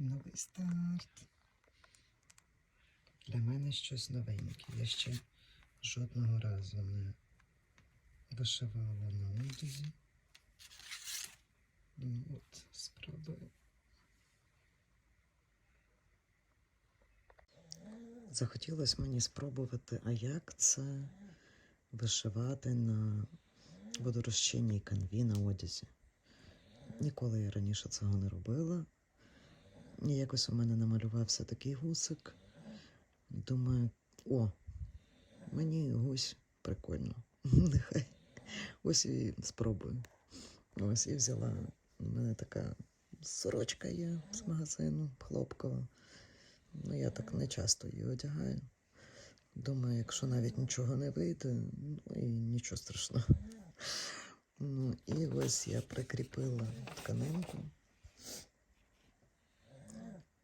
Новий старт. Для мене щось новеньке. Я ще жодного разу не вишивала на одязі. Ну от, спробую. Захотілося мені спробувати, а як це вишивати на водорозчинній канві на одязі. Ніколи я раніше цього не робила. Якось у мене намалювався такий гусик. Думаю, о, мені гусь прикольно. Нехай. Ось і спробую. Ось і взяла. У мене така сорочка є з магазину хлопкова. Ну, я так не часто її одягаю. Думаю, якщо навіть нічого не вийде, ну і нічого страшного. Ну, і ось я прикріпила тканинку.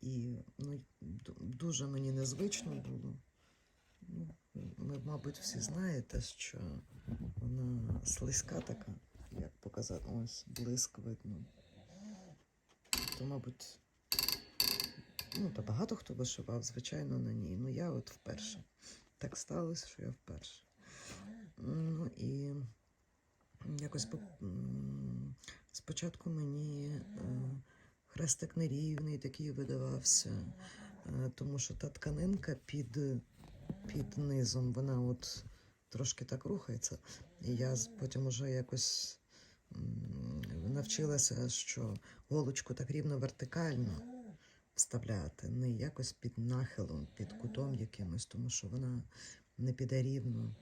І ну, дуже мені незвично було. Ну, ви, мабуть, всі знаєте, що вона слизька така, як показати, ось блиск видно. То, мабуть, ну, та багато хто вишивав, звичайно, на ній. Ну, я от вперше. Так сталося, що я вперше. Ну і якось спочатку мені е, хрестик нерівний такий видавався, е, тому що та тканинка під, під низом, вона от трошки так рухається. І я потім уже якось навчилася, що голочку так рівно вертикально вставляти, не якось під нахилом, під кутом якимось, тому що вона не піде рівно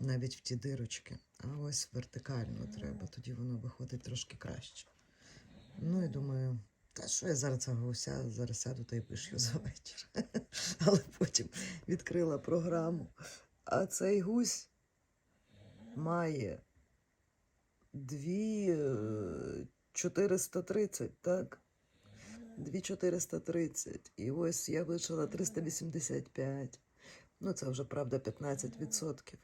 навіть в ті дирочки. А ось вертикально треба, тоді воно виходить трошки краще. Ну і думаю, та що я зараз гуся, зараз сяду та й вишью за вечір. Але потім відкрила програму. А цей гусь має дві е, 430, так? 2430. І ось я вишила 385. Ну, це вже, правда, 15%.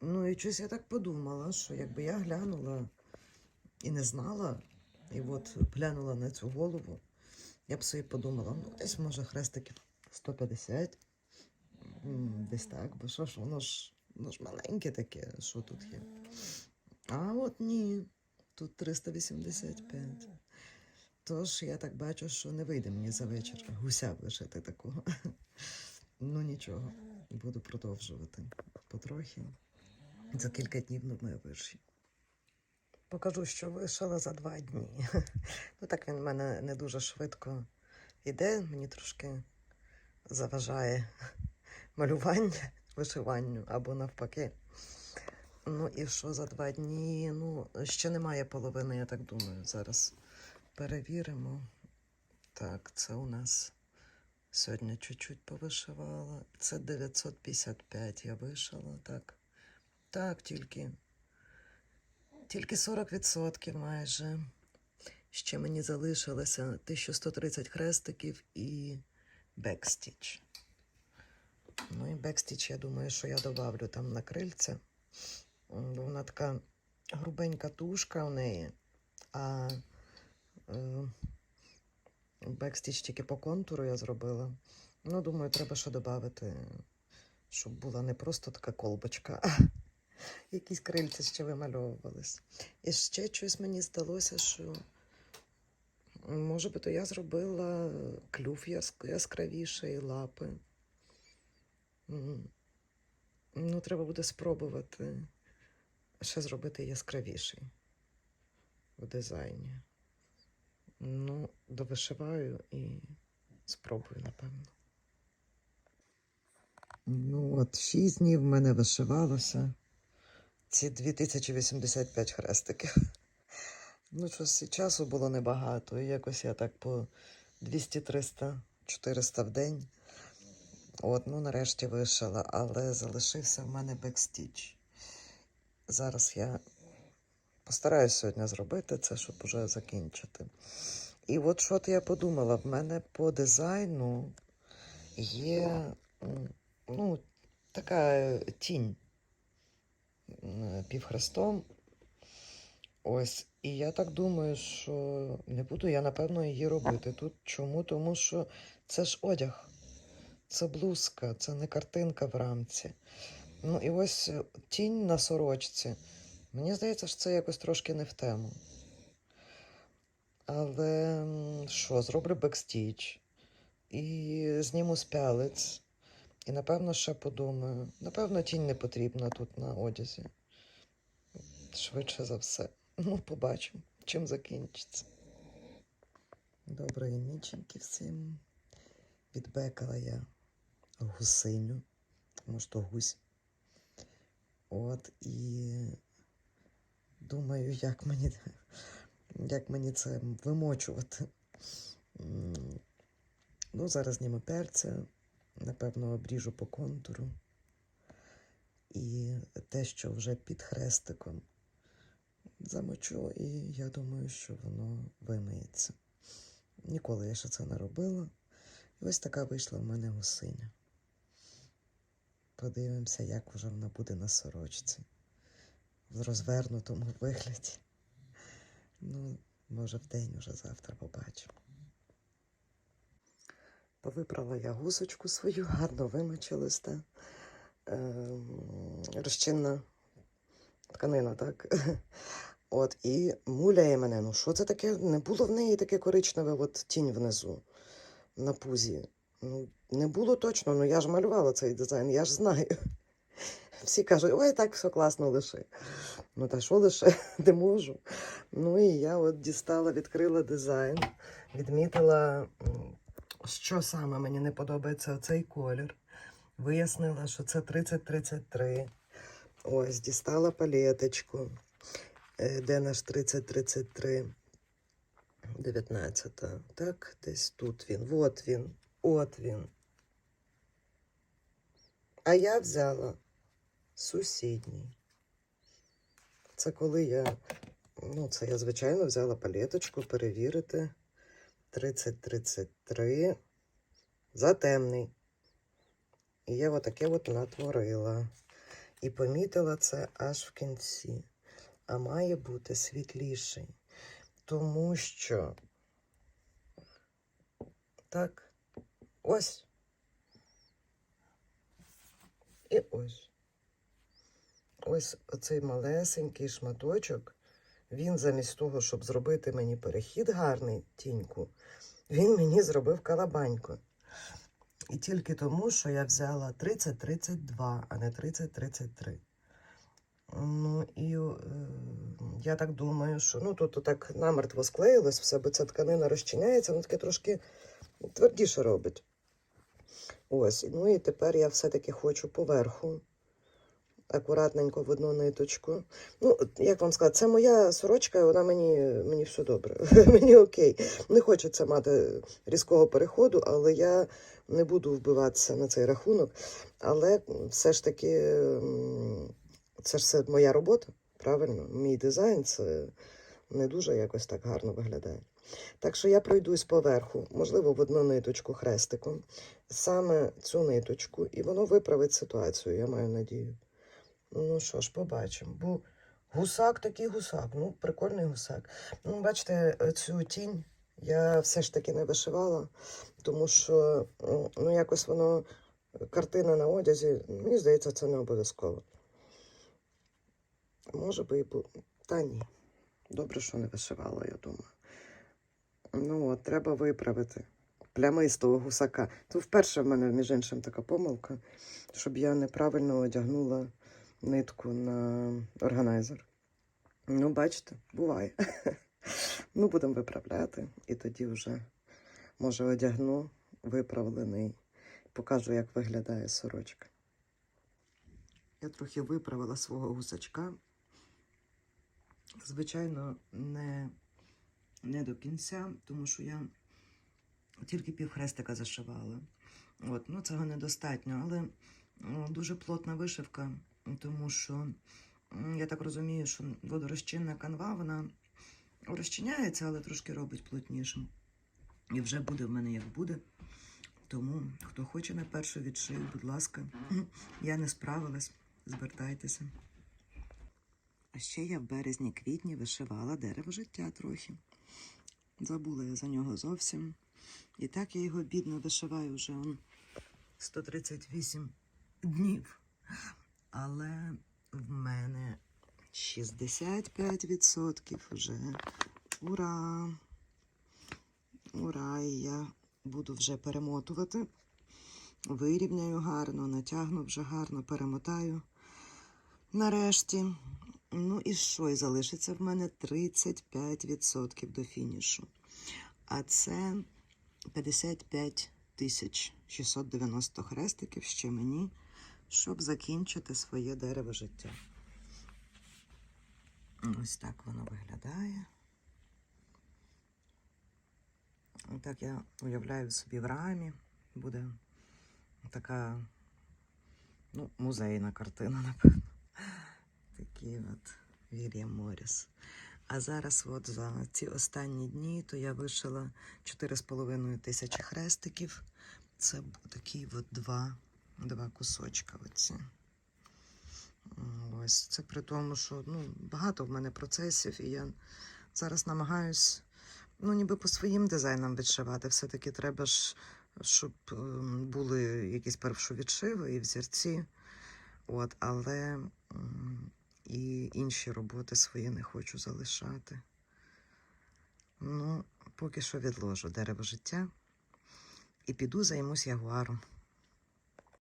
Ну, і щось я так подумала, що якби я глянула і не знала, і от глянула на цю голову, я б собі подумала, ну, десь може хрестиків 150, десь так, бо що ж, воно ж, воно ж маленьке таке, що тут є. А от ні, тут 385. Тож я так бачу, що не вийде мені за вечір гуся вишити такого. Ну нічого, буду продовжувати потрохи. За кілька днів думаю вишию. Покажу, що вишила за два дні. Ну так він в мене не дуже швидко йде, мені трошки заважає малювання, вишиванню або навпаки. Ну і що за два дні? Ну, ще немає половини, я так думаю. Зараз перевіримо. Так, це у нас сьогодні чуть-чуть повишивала. Це 955 я вишила, так. Так, тільки. Тільки 40% майже. Ще мені залишилося 1130 хрестиків і бекстіч. Ну і бекстіч, я думаю, що я добавлю там на крильце. Бо вона така грубенька тушка у неї, а е, бекстіч тільки по контуру я зробила. Ну, думаю, треба ще додати, щоб була не просто така колбочка, якісь крильця ще вимальовувались. І ще щось мені здалося, що може би то я зробила клюв яск- яскравіший, лапи. Ну, треба буде спробувати ще зробити яскравіший в дизайні. Ну, довишиваю і спробую, напевно. Ну, от, шість днів в мене вишивалося. Ці 2085 хрестиків. Ну, щось і часу було небагато. І якось я так по 200, 300, 400 в день. От, ну, нарешті вишила, але залишився в мене бекстіч. Зараз я постараюсь сьогодні зробити це, щоб уже закінчити. І от що я подумала, в мене по дизайну є ну, така е, тінь півхрестом. Ось І я так думаю, що не буду я, напевно, її робити тут. Чому? Тому що це ж одяг, це блузка, це не картинка в рамці. Ну і ось е, тінь на сорочці. Мені здається, що це якось трошки не в тему. Але що, зроблю бекстіч і зніму з пялець. І напевно ще подумаю. Напевно, тінь не потрібна тут на одязі. Швидше за все. Ну, побачимо, чим закінчиться. Доброї ніченьки всім. Відбекала я гусиню, може, то гусь. От і думаю, як мені, як мені це вимочувати. Ну, зараз зніму перця, напевно, обріжу по контуру. І те, що вже під хрестиком, замочу, і я думаю, що воно вимиється. Ніколи я ще це не робила. І ось така вийшла в мене гусиня. Подивимося, як вже вона буде на сорочці. В розвернутому вигляді. Ну, може, в день уже завтра побачимо. Повипрала я гусочку свою, гарно вимочилась, та ем, розчинна тканина, так? От, і муляє мене. Ну, що це таке? Не було в неї таке коричневе от тінь внизу на пузі. Ну, не було точно, ну я ж малювала цей дизайн, я ж знаю. Всі кажуть, ой, так все класно лиши. Ну, та що лише не можу. Ну і я от дістала, відкрила дизайн, відмітила, що саме мені не подобається цей колір. Вияснила, що це 3033. Ось, дістала палеточку. Е, Де наш 3033? 19. Так, десь тут він. От він. От він. А я взяла сусідній. Це коли я. Ну, це я, звичайно, взяла палеточку перевірити. 3033. Затемний. І я отаке от натворила. І помітила це аж в кінці. А має бути світліший. Тому що. Так. Ось. І ось. Ось оцей малесенький шматочок. Він замість того, щоб зробити мені перехід гарний тіньку, він мені зробив калабаньку. І тільки тому, що я взяла 30-32, а не 30-33. Ну і е, я так думаю, що ну тут так намертво склеїлось все, бо ця тканина розчиняється, воно таке трошки твердіше робить. Ось, ну і тепер я все-таки хочу поверху. Акуратненько в одну ниточку. Ну, як вам сказати, це моя сорочка, і вона мені, мені все добре. мені окей. Не хочеться мати різкого переходу, але я не буду вбиватися на цей рахунок. Але все ж таки, це ж все моя робота, правильно? Мій дизайн це не дуже якось так гарно виглядає. Так що я пройдусь поверху, можливо, в одну ниточку хрестиком, саме цю ниточку, і воно виправить ситуацію, я маю надію. Ну що ж, побачимо. Бо гусак такий гусак, ну, прикольний гусак. Ну, бачите, цю тінь я все ж таки не вишивала, тому що ну, якось воно, картина на одязі, мені здається, це не обов'язково. Може би і бу... Та ні. Добре, що не вишивала, я думаю. Ну, от, треба виправити плямистого гусака. Це вперше в мене, між іншим, така помилка, щоб я неправильно одягнула нитку на органайзер. Ну, бачите, буває. ну, будемо виправляти. І тоді вже, може, одягну виправлений. Покажу, як виглядає сорочка. Я трохи виправила свого гусачка. Звичайно, не, не до кінця, тому що я тільки півхрестика зашивала. От, ну, цього недостатньо, але о, дуже плотна вишивка, тому що я так розумію, що водорозчинна канва, вона розчиняється, але трошки робить плотнішим. І вже буде в мене як буде. Тому, хто хоче на першу відшию, будь ласка, я не справилась, звертайтеся. А ще я в березні-квітні вишивала дерево життя трохи. Забула я за нього зовсім. І так я його бідно вишиваю вже он 138 днів. Але в мене 65% вже. Ура! Ура! І я буду вже перемотувати. Вирівняю гарно, натягну вже гарно, перемотаю. Нарешті. Ну і що? І залишиться в мене 35% до фінішу. А це 55 тисяч 690 хрестиків ще мені, щоб закінчити своє дерево життя. Ось так воно виглядає. Так я уявляю собі в рамі. Буде така ну, музейна картина, напевно. Такий от Вільям Моріс. А зараз, от за ці останні дні, то я вишила 4,5 тисячі хрестиків. Це такі от два, два кусочка. Оці. Ось це при тому, що ну, багато в мене процесів, і я зараз намагаюсь ну, ніби по своїм дизайнам відшивати. Все-таки треба ж, щоб ем, були якісь першовідшиви і взірці. От, але і інші роботи свої не хочу залишати. Ну, поки що відложу дерево життя і піду займусь ягуаром.